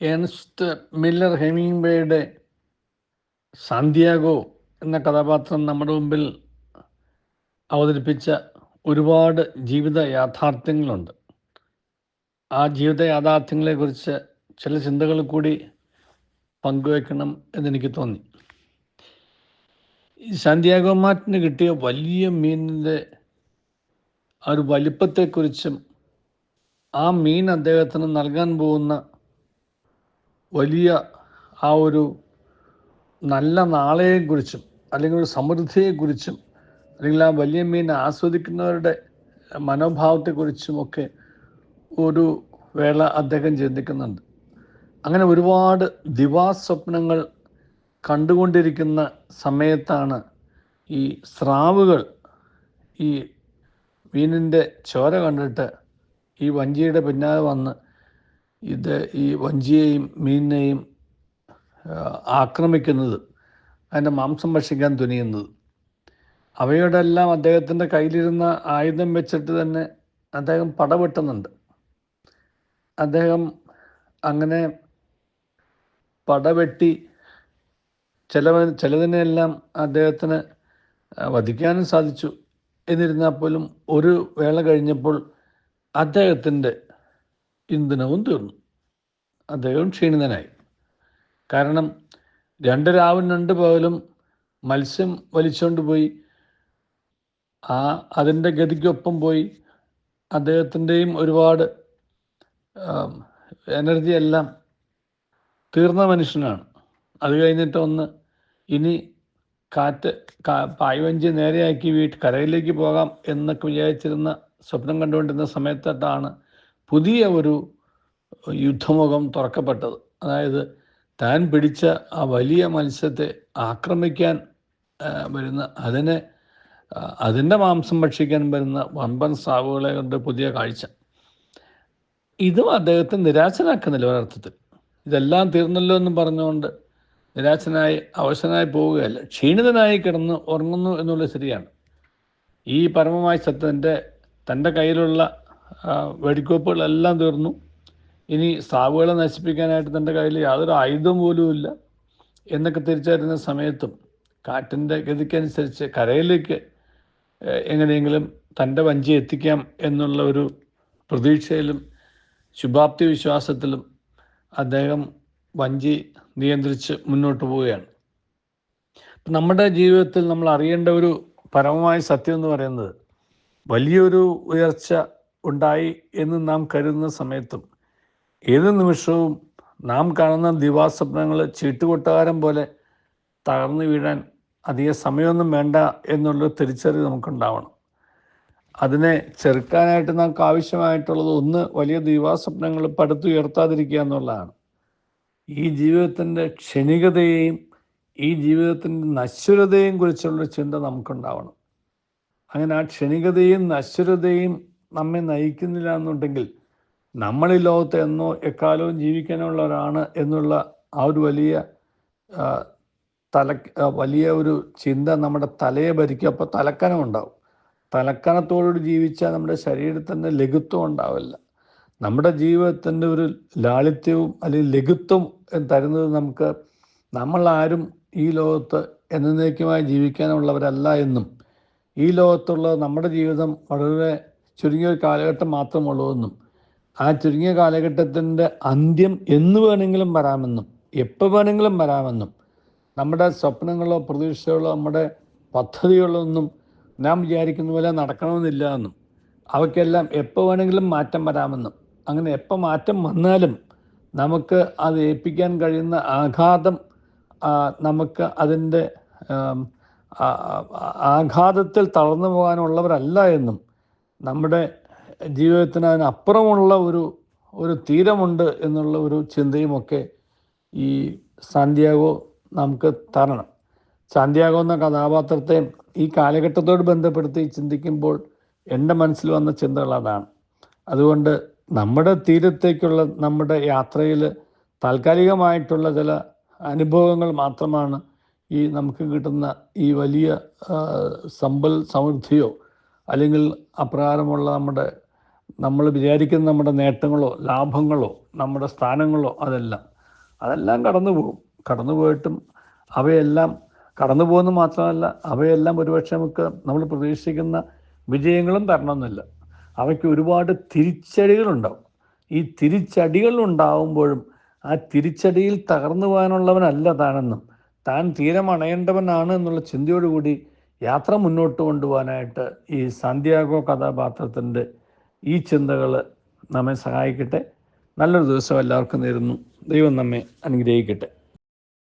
Ernst Miller ഹെമിംഗ്വേയുടെ Santiago എന്ന കഥാപാത്രം നമ്മുടെ മുമ്പിൽ അവതരിപ്പിച്ച ഒരുപാട് ജീവിത യാഥാർത്ഥ്യങ്ങളുണ്ട്. ആ ജീവിത യാഥാർത്ഥ്യങ്ങളെക്കുറിച്ച് ചില ചിന്തകൾ കൂടി പങ്കുവെക്കണം എന്നെനിക്ക് തോന്നി. സാന്തിയാഗോ മാറ്റിന് കിട്ടിയ വലിയ മീനിന്റെ ആ ഒരു വലിപ്പത്തെക്കുറിച്ചും ആ മീൻ അദ്ദേഹത്തിന് നൽകാൻ പോകുന്ന വലിയ ആ ഒരു നല്ല നാളെയെക്കുറിച്ചും അല്ലെങ്കിൽ ഒരു സമൃദ്ധിയെക്കുറിച്ചും അല്ലെങ്കിൽ ആ വലിയ മീൻ ആസ്വദിക്കുന്നവരുടെ മനോഭാവത്തെക്കുറിച്ചും ഒക്കെ ഒരു വേള അദ്ദേഹം ചിന്തിക്കുന്നുണ്ട്. അങ്ങനെ ഒരുപാട് ദിവാസ്വപ്നങ്ങൾ കണ്ടുകൊണ്ടിരിക്കുന്ന സമയത്താണ് ഈ സ്രാവുകൾ ഈ മീനിന്റെ ചോര കണ്ടിട്ട് ഈ വഞ്ചിയുടെ പിന്നാലെ വന്ന് ഇത് ഈ വഞ്ചിയെയും മീനിനെയും ആക്രമിക്കുന്നത് അതിന്റെ മാംസം ഭക്ഷിക്കാൻ തുനിയുന്നത്. അവയുടെ എല്ലാം അദ്ദേഹത്തിന്റെ കയ്യിലിരുന്ന ആയുധം വെച്ചിട്ട് തന്നെ അദ്ദേഹം പടവെട്ടുന്നുണ്ട്. അദ്ദേഹം അങ്ങനെ പടവെട്ടി ചില ചിലതിനെല്ലാം അദ്ദേഹത്തിന് വധിക്കാനും സാധിച്ചു. എന്നിരുന്നാൽ പോലും ഒരു വേള കഴിഞ്ഞപ്പോൾ അദ്ദേഹത്തിന്റെ ഇന്ധനവും തീർന്നു. അദ്ദേഹം ക്ഷീണിതനായി. കാരണം രണ്ട് രാവും രണ്ട് പകലും മത്സ്യം വലിച്ചുകൊണ്ട് പോയി. ആ അതിന്റെ ഗതിക്കൊപ്പം പോയി അദ്ദേഹത്തിന്റെയും ഒരുപാട് എനർജി എല്ലാം തീർന്ന മനുഷ്യനാണ്. അത് കഴിഞ്ഞിട്ട് ഒന്ന് ഇനി കാറ്റ് പായ്വഞ്ചി നേരെയാക്കി വീട്ട് കരയിലേക്ക് പോകാം എന്നൊക്കെ വിചാരിച്ചിരുന്ന സ്വപ്നം കണ്ടുകൊണ്ടിരുന്ന സമയത്താണ് പുതിയ ഒരു യുദ്ധമുഖം തുറക്കപ്പെട്ടത്. അതായത് താൻ പിടിച്ച ആ വലിയ മത്സ്യത്തെ ആക്രമിക്കാൻ വരുന്ന അതിനെ അതിന്റെ മാംസം ഭക്ഷിക്കാൻ വരുന്ന വമ്പൻ സാവുകളെ കൊണ്ട് പുതിയ കാഴ്ച. ഇതും അദ്ദേഹത്തെ നിരാശനാക്കുന്നില്ല ഒരർത്ഥത്തിൽ. ഇതെല്ലാം തീർന്നല്ലോ എന്ന് പറഞ്ഞുകൊണ്ട് നിരാശനായി അവശനായി പോവുകയല്ല. ക്ഷീണിതനായി കിടന്ന് ഉറങ്ങുന്നു എന്നുള്ളത് ശരിയാണ് ഈ പരമമായ സത്യത്തിന്റെ തന്റെ കയ്യിലുള്ള വെടിക്കോപ്പുകളെല്ലാം തീർന്നു. ഇനി സാവുകളെ നശിപ്പിക്കാനായിട്ട് തന്റെ കയ്യിൽ യാതൊരു ആയുധം ഇല്ല എന്നൊക്കെ തിരിച്ചറിയുന്ന സമയത്തും കാറ്റിന്റെ ഗതിക്കനുസരിച്ച് കരയിലേക്ക് എങ്ങനെയെങ്കിലും തന്റെ വഞ്ചി എത്തിക്കാം എന്നുള്ള ഒരു പ്രതീക്ഷയിലും ശുഭാപ്തി വിശ്വാസത്തിലും അദ്ദേഹം വഞ്ചി നിയന്ത്രിച്ച് മുന്നോട്ട് പോവുകയാണ്. നമ്മുടെ ജീവിതത്തിൽ നമ്മൾ അറിയേണ്ട ഒരു പരമമായ സത്യം എന്ന് പറയുന്നത് വലിയൊരു ഉയർച്ച ഉണ്ടായി എന്ന് നാം കരുതുന്ന സമയത്തും ഏത് നിമിഷവും നാം കാണുന്ന ദിവാസ്വപ്നങ്ങൾ ചീട്ടുകൊട്ടാരം പോലെ തകർന്നു വീഴാൻ അധിക സമയമൊന്നും വേണ്ട എന്നുള്ളൊരു തിരിച്ചറിവ് നമുക്കുണ്ടാവണം. അതിനെ ചെറുക്കാനായിട്ട് നമുക്ക് ആവശ്യമായിട്ടുള്ളത് ഒന്ന് വലിയ ദിവാസ്വപ്നങ്ങൾ പടുത്തുയർത്താതിരിക്കുക എന്നുള്ളതാണ്. ഈ ജീവിതത്തിന്റെ ക്ഷണികതയെയും ഈ ജീവിതത്തിന്റെ നശ്വരതയെയും കുറിച്ചുള്ളൊരു ചിന്ത നമുക്കുണ്ടാവണം. അങ്ങനെ ആ ക്ഷണികതയും നശ്വരതയും നമ്മെ നയിക്കുന്നില്ല എന്നുണ്ടെങ്കിൽ നമ്മൾ ഈ ലോകത്ത് എന്നോ എക്കാലവും ജീവിക്കാനുള്ളവരാണ് എന്നുള്ള ആ ഒരു വലിയ തല വലിയ ഒരു ചിന്ത നമ്മുടെ തലയെ ഭരിക്കും. അപ്പോൾ തലക്കനം ഉണ്ടാവും. തലക്കനത്തോടുകൂടി ജീവിച്ചാൽ നമ്മുടെ ശരീരത്തിന്റെ ലഘുത്വം ഉണ്ടാവില്ല. നമ്മുടെ ജീവിതത്തിന്റെ ഒരു ലാളിത്യവും അല്ലെങ്കിൽ ലഘുത്വം തരുന്നത് നമുക്ക് നമ്മളാരും ഈ ലോകത്ത് എന്നേക്കുമായി ജീവിക്കാനുള്ളവരല്ല എന്നും ഈ ലോകത്തുള്ള നമ്മുടെ ജീവിതം വളരെ ചുരുങ്ങിയ ഒരു കാലഘട്ടം മാത്രമുള്ളൂവെന്നും ആ ചുരുങ്ങിയ കാലഘട്ടത്തിന്റെ അന്ത്യം എന്ന് വേണമെങ്കിലും വരാമെന്നും എപ്പോൾ വേണമെങ്കിലും വരാമെന്നും നമ്മുടെ സ്വപ്നങ്ങളോ പ്രതീക്ഷകളോ നമ്മുടെ പദ്ധതികളോ ഒന്നും നാം വിചാരിക്കുന്ന പോലെ നടക്കണമെന്നില്ല എന്നും അവയ്ക്കെല്ലാം എപ്പോൾ വേണമെങ്കിലും മാറ്റം വരാമെന്നും അങ്ങനെ എപ്പോൾ മാറ്റം വന്നാലും നമുക്ക് അത് ഏൽപ്പിക്കാൻ കഴിയുന്ന ആഘാതം നമുക്ക് അതിന്റെ ആഘാതത്തിൽ തളർന്നു പോകാനുള്ളവരല്ല എന്നും നമ്മുടെ ജീവിതത്തിന് അതിനപ്പുറമുള്ള ഒരു ഒരു തീരമുണ്ട് എന്നുള്ള ഒരു ചിന്തയുമൊക്കെ ഈ സാന്ത്യാഗോ നമുക്ക് തരണം. സാന്ത്യാഗോ എന്ന കഥാപാത്രത്തെ ഈ കാലഘട്ടത്തോട് ബന്ധപ്പെടുത്തി ചിന്തിക്കുമ്പോൾ എന്റെ മനസ്സിൽ വന്ന ചിന്തകൾ അതാണ്. അതുകൊണ്ട് നമ്മുടെ തീരത്തേക്കുള്ള നമ്മുടെ യാത്രയിൽ താൽക്കാലികമായിട്ടുള്ള ചില അനുഭവങ്ങൾ മാത്രമാണ് ഈ നമുക്ക് കിട്ടുന്ന ഈ വലിയ സമ്പൽ സമൃദ്ധിയോ അല്ലെങ്കിൽ അപ്രകാരമുള്ള നമ്മുടെ നമ്മൾ വിചാരിക്കുന്ന നമ്മുടെ നേട്ടങ്ങളോ ലാഭങ്ങളോ നമ്മുടെ സ്ഥാനങ്ങളോ അതെല്ലാം അതെല്ലാം കടന്നു പോകും. കടന്നു പോയിട്ടും അവയെല്ലാം കടന്നു പോകുന്നത് മാത്രമല്ല അവയെല്ലാം ഒരുപക്ഷെ നമുക്ക് നമ്മൾ പ്രതീക്ഷിക്കുന്ന വിജയങ്ങളും തരണമെന്നില്ല. അവയ്ക്ക് ഒരുപാട് തിരിച്ചടികളുണ്ടാവും. ഈ തിരിച്ചടികൾ ഉണ്ടാവുമ്പോഴും ആ തിരിച്ചടിയിൽ തകർന്നു പോകാനുള്ളവനല്ല താനെന്നും താൻ തീരമണയേണ്ടവനാണ് എന്നുള്ള ചിന്തയോടുകൂടി യാത്ര മുന്നോട്ട് കൊണ്ടുപോകാനായിട്ട് ഈ സാന്ത്യാഗോ കഥാപാത്രത്തിന്റെ ഈ ചിന്തകൾ നമ്മെ സഹായിക്കട്ടെ. നല്ലൊരു ദിവസം എല്ലാവർക്കും നേരുന്നു. ദൈവം നമ്മെ അനുഗ്രഹിക്കട്ടെ.